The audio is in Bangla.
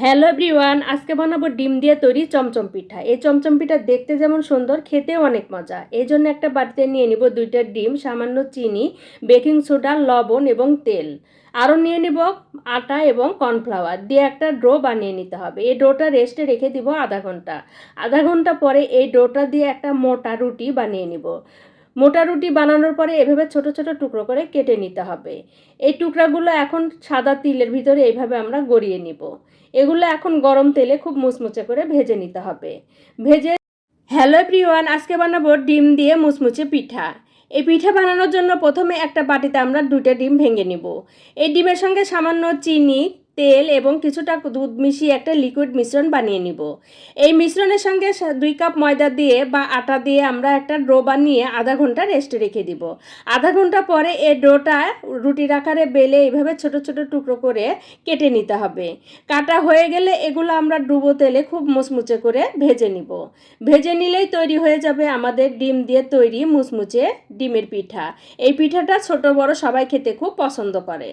হ্যালো এভরিওয়ান, আজকে বানাবো ডিম দিয়ে তৈরি চমচম পিঠা। এই চমচম পিঠা দেখতে যেমন সুন্দর, খেতেও অনেক মজা। এই জন্য একটা বাটিতে নিয়ে নিব দুইটা ডিম, সামান্য চিনি, বেকিং সোডা, লবণ এবং তেল। আরও নিয়ে নিব আটা এবং কর্নফ্লাওয়ার। দিয়ে একটা ডো বানিয়ে নিতে হবে। এই ডোটা রেস্টে রেখে দিব আধা ঘণ্টা। আধা ঘণ্টা পরে এই ডোটা দিয়ে একটা মোটা রুটি বানিয়ে নিব। মোটা রুটি বানানোর পরে এভাবে ছোট ছোট টুকরো করে কেটে নিতে হবে। এই টুকরাগুলো এখন সাদা তিলের ভিতরে এইভাবে আমরা গড়িয়ে নিব। এগুলো এখন গরম তেলে খুব মুচমুচে করে ভেজে নিতে হবে। ভেজে হ্যালো এভরিওয়ান, আজকে বানাবো ডিম দিয়ে মুচমুচে পিঠা। এই পিঠা বানানোর জন্য প্রথমে একটা বাটিতে আমরা দুটো ডিম ভেঙে নিব। এই ডিমের সঙ্গে সামান্য চিনি তেল এবং কিছুটা দুধ মিশিয়ে একটা লিকুইড মিশ্রণ বানিয়ে নিব। এই মিশ্রণের সঙ্গে দুই কাপ ময়দা দিয়ে বা আটা দিয়ে আমরা একটা ডো বানিয়ে আধা ঘণ্টা রেস্টে রেখে দিব। আধা ঘণ্টা পরে এই ডোটা রুটির আকারে বেলে এইভাবে ছোট ছোট টুকরো করে কেটে নিতে হবে। কাটা হয়ে গেলে এগুলো আমরা ডুবো তেলে খুব মুচমুচে করে ভেজে নিব। ভেজে নিলেই তৈরি হয়ে যাবে আমাদের ডিম দিয়ে তৈরি মুচমুচে ডিমের পিঠা। এই পিঠাটা ছোট বড় সবাই খেতে খুব পছন্দ করে।